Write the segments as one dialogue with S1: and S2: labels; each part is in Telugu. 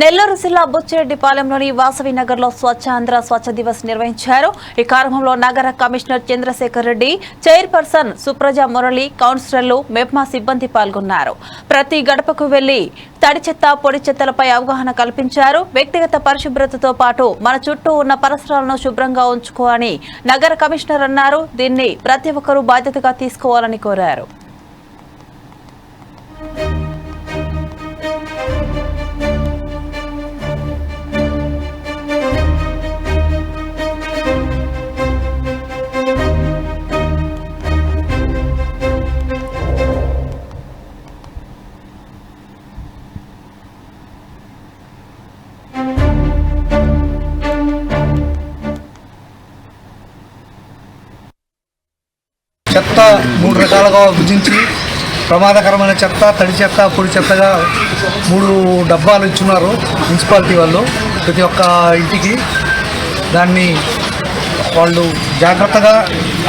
S1: నెల్లూరు జిల్లా బుచ్చిరెడ్డిపాలెంలోని వాసవి నగర్లో స్వచ్ఛాంధ్ర స్వచ్ఛ స్వచ్ఛ దివస్ నిర్వహించారు. ఈ కార్యక్రమంలో నగర కమిషనర్ చంద్రశేఖర్ రెడ్డి చైర్పర్సన్ సుప్రజ మురళి కౌన్సిలర్లు మెప్మా సిబ్బంది పాల్గొన్నారు. ప్రతి గడపకు వెళ్ళి తడి చెత్త పొడి చెత్తలపై అవగాహన కల్పించారు. వ్యక్తిగత పరిశుభ్రతతో పాటు మన చుట్టూ ఉన్న పరిసరాలను శుభ్రంగా ఉంచుకోవాలని నగర కమిషనర్ అన్నారు. దీన్ని ప్రతి ఒక్కరూ బాధ్యతగా తీసుకోవాలని కోరారు.
S2: చెత్త మూడు రకాలుగా విభజించి ప్రమాదకరమైన చెత్త తడి చెత్త పొడి చెత్తగా మూడు డబ్బాలు ఇచ్చున్నారు మున్సిపాలిటీ వాళ్ళు ప్రతి ఒక్క ఇంటికి. దాన్ని వాళ్ళు జాగ్రత్తగా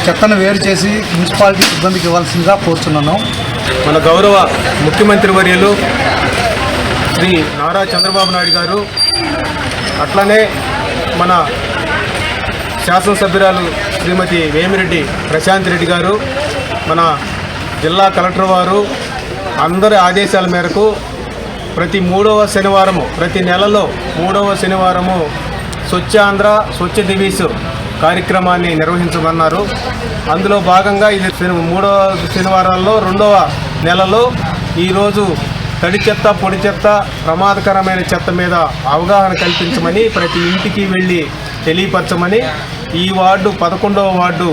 S2: చెత్తను వేరు చేసి మున్సిపాలిటీ సిబ్బందికి ఇవ్వాల్సిందిగా కోరుతున్నాను
S3: మన గౌరవ ముఖ్యమంత్రి వర్యులు శ్రీ నారా చంద్రబాబు నాయుడు గారు అట్లనే మన శాసనసభ్యురాలు శ్రీమతి వేమిరెడ్డి ప్రశాంత్ రెడ్డి గారు మన జిల్లా కలెక్టర్ వారు అందరి ఆదేశాల మేరకు ప్రతి మూడవ శనివారము ప్రతి నెలలో మూడవ శనివారము స్వచ్ఛ ఆంధ్ర స్వచ్ఛ దివీస్ కార్యక్రమాన్ని నిర్వహించమన్నారు. అందులో భాగంగా ఇది మూడవ శనివారాల్లో రెండవ నెలలో ఈరోజు తడి చెత్త పొడి చెత్త ప్రమాదకరమైన చెత్త మీద అవగాహన కల్పించమని ప్రతి ఇంటికి వెళ్ళి తెలియపరచమని ఈ వార్డు పదకొండవ వార్డు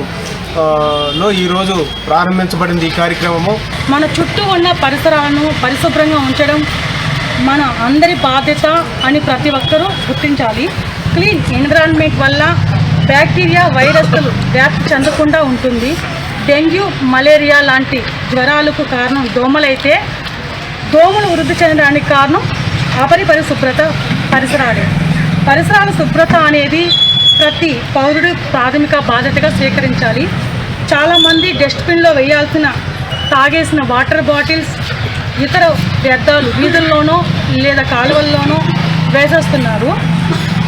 S3: లో ఈరోజు ప్రారంభించబడింది ఈ కార్యక్రమము.
S4: మన చుట్టూ ఉన్న పరిసరాలను పరిశుభ్రంగా ఉంచడం మన అందరి బాధ్యత అని ప్రతి ఒక్కరూ గుర్తించాలి. క్లీన్ ఎన్విరాన్మెంట్ వల్ల బ్యాక్టీరియా వైరస్లు వ్యాప్తి చెందకుండా ఉంటుంది. డెంగ్యూ మలేరియా లాంటి జ్వరాలకు కారణం దోమలైతే దోమలు వృద్ధి చెందడానికి కారణం అపరిపరిశుభ్రత పరిసరాలే. పరిసరాల శుభ్రత అనేది ప్రతి పౌరుడు ప్రాథమిక బాధ్యతగా స్వీకరించాలి. చాలామంది డస్ట్బిన్లో వేయాల్సిన తాగేసిన వాటర్ బాటిల్స్ ఇతర వ్యర్థాలు వీధుల్లోనో లేదా కాలువల్లోనో వేసేస్తున్నారు.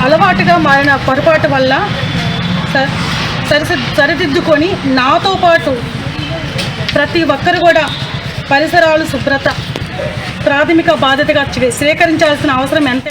S4: అలవాటుగా మారిన పొరపాటు వల్ల స- సరిసి సరిదిద్దుకొని నాతో పాటు ప్రతి ఒక్కరు కూడా పరిసరాలు శుభ్రత ప్రాథమిక బాధ్యతగా స్వీకరించాల్సిన అవసరం ఎంత